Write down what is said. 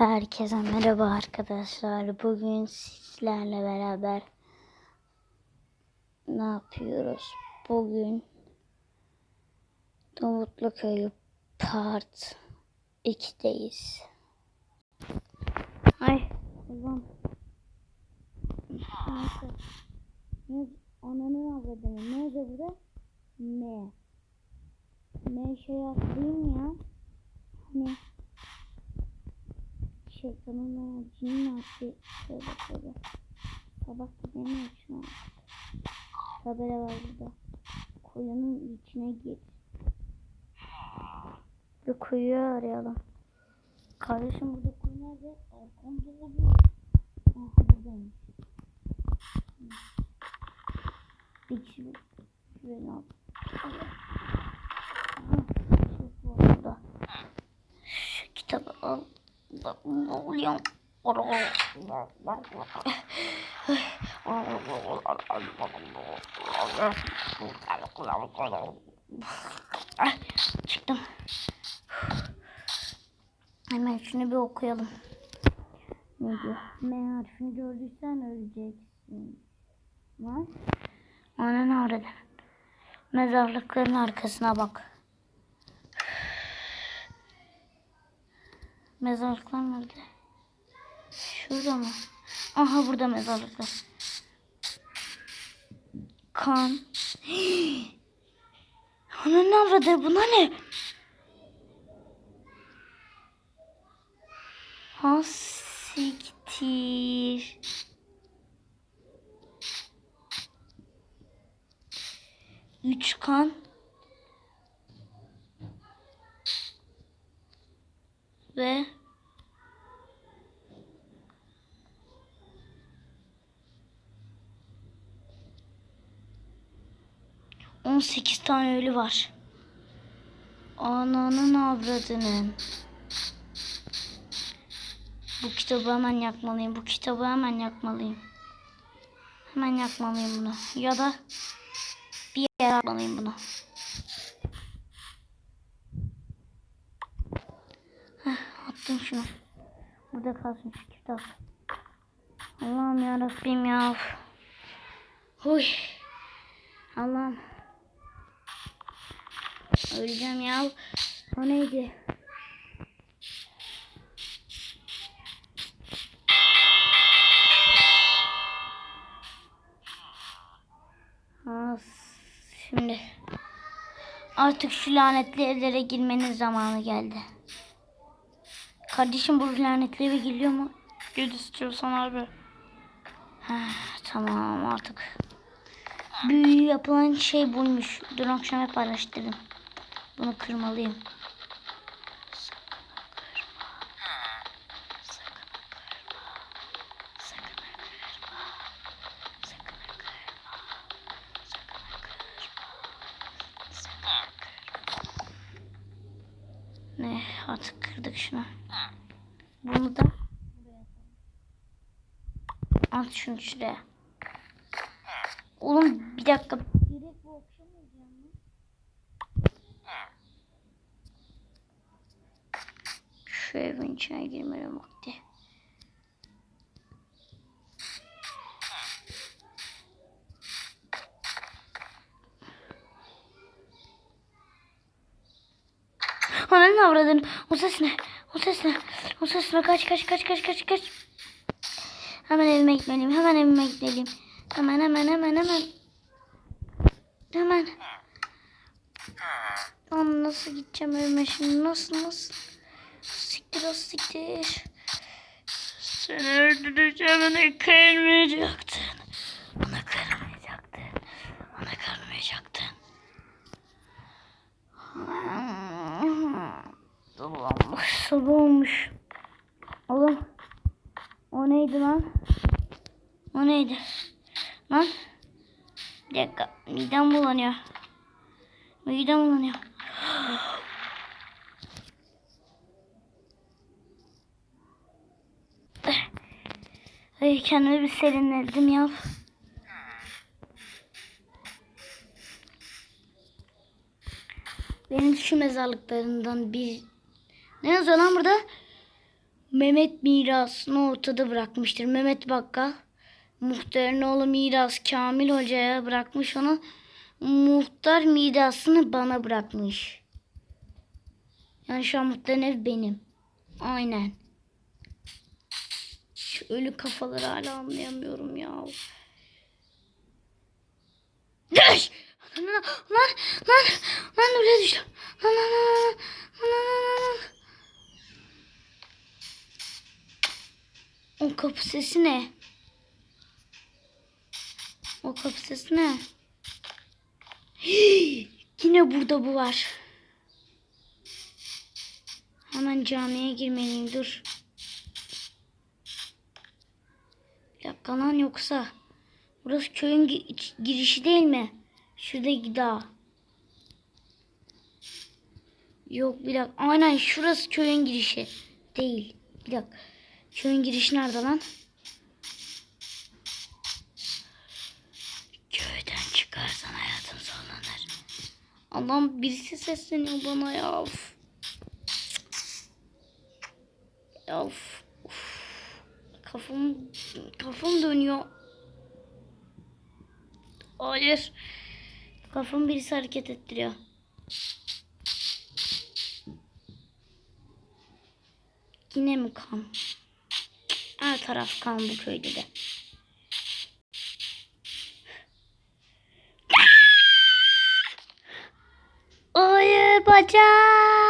Herkese merhaba arkadaşlar. Bugün sizlerle beraber ne yapıyoruz? Bugün Davutlu Köyü Part 2'deyiz. Ay. Neyse. Ne, ananın avradını. Ne yazıyor burada? Ne? Ne şey yapayım ya? Hani şeytanın cinin attı. Şöyle şöyle. Sabah gidelim şuna. Habere var burada. Kuyunun içine gir. Bir kuyuyu arayalım. Kardeşim burada kuyu nerede? Arkamda oluyor. Aha buradaymış. Bir kişi şuraya ne yaptı? Aha, şey var burada. Şu kitabı al. Ne oluyor? Çıktım. Hemen şunu bir okuyalım. Ne diyor? M harfini gördüysen öleceksin. Var. Ona ne aradı? Mezarlıkların arkasına bak. Mezarlıklar nerede? Şurada mı? Aha burada mezarlıklar. Kan. Ananın avradı buna ne? Ha siktir. Üç kan. Ve on sekiz tane ölü var. Ananın avradının. Bu kitabı hemen yakmalıyım. Bu kitabı hemen yakmalıyım. Hemen yakmalıyım bunu. Ya da bir yere atmalıyım bunu. Heh, attım şunu. Burada kalsın şu kitap. Allah'ım ya Rabbim ya. Huy. Allah'ım. Öleceğim ya. O neydi? Ha, Şimdi artık şu lanetli evlere girmenin zamanı geldi. Kardeşim bu lanetli eve giriyor mu? Gel istiyorsan abi. Ha, tamam artık. Büyü yapılan şey buymuş. Dün akşam hep araştırdım. Bunu kırmalıyım. Ne artık kırdık şunu. Bunu da At şunu şuraya. Oğlum bir dakika. Direkt bu akşam olacağım mı? Şu evin içine girmeli vakti. Ananı avradın. O ses ne? O ses ne? O ses ne? Kaç kaç kaç kaç kaç kaç. Hemen evime gitmeliyim. Hemen evime gitmeliyim. Hemen hemen hemen hemen. Hemen. Lan nasıl gideceğim evime şimdi? Nasıl nasıl? Siktir o siktir. Seni öldüreceğim beni kırmayacaktın. Bana kırmayacaktın. Bana kırmayacaktın. Olmuş. Sabah. Oğlum. O neydi lan? O neydi? Lan. Bir dakika. Midem bulanıyor. Midem bulanıyor. Ay kendimi bir serinledim ya. Benim şu mezarlıklarından bir... Ne yazıyor lan burada? Mehmet mirasını ortada bırakmıştır. Mehmet Bakkal muhtarın oğlu miras Kamil Hoca'ya bırakmış onu. Muhtar mirasını bana bırakmış. Yani şu an muhtarın ev benim. Aynen. Şu ölü kafaları hala anlayamıyorum ya. Düş! Lan lan lan lan oraya düştüm. Lan lan lan lan O kapı sesi ne? O kapı sesi ne? Yine burada bu var. Hemen camiye girmeliyim dur. Bir dakika lan yoksa. Burası köyün girişi değil mi? Şurada daha. Yok bir dakika. Aynen şurası köyün girişi. Değil. Bir dakika. Köyün girişi nerede lan? Köyden çıkarsan hayatın sonlanır. Allah'ım birisi sesleniyor bana ya. Of. Of. of. Kafam, kafam dönüyor. Hayır. Kafamı birisi hareket ettiriyor. Yine mi kan? Her taraf kan bu köyde de. Hayır bacağım.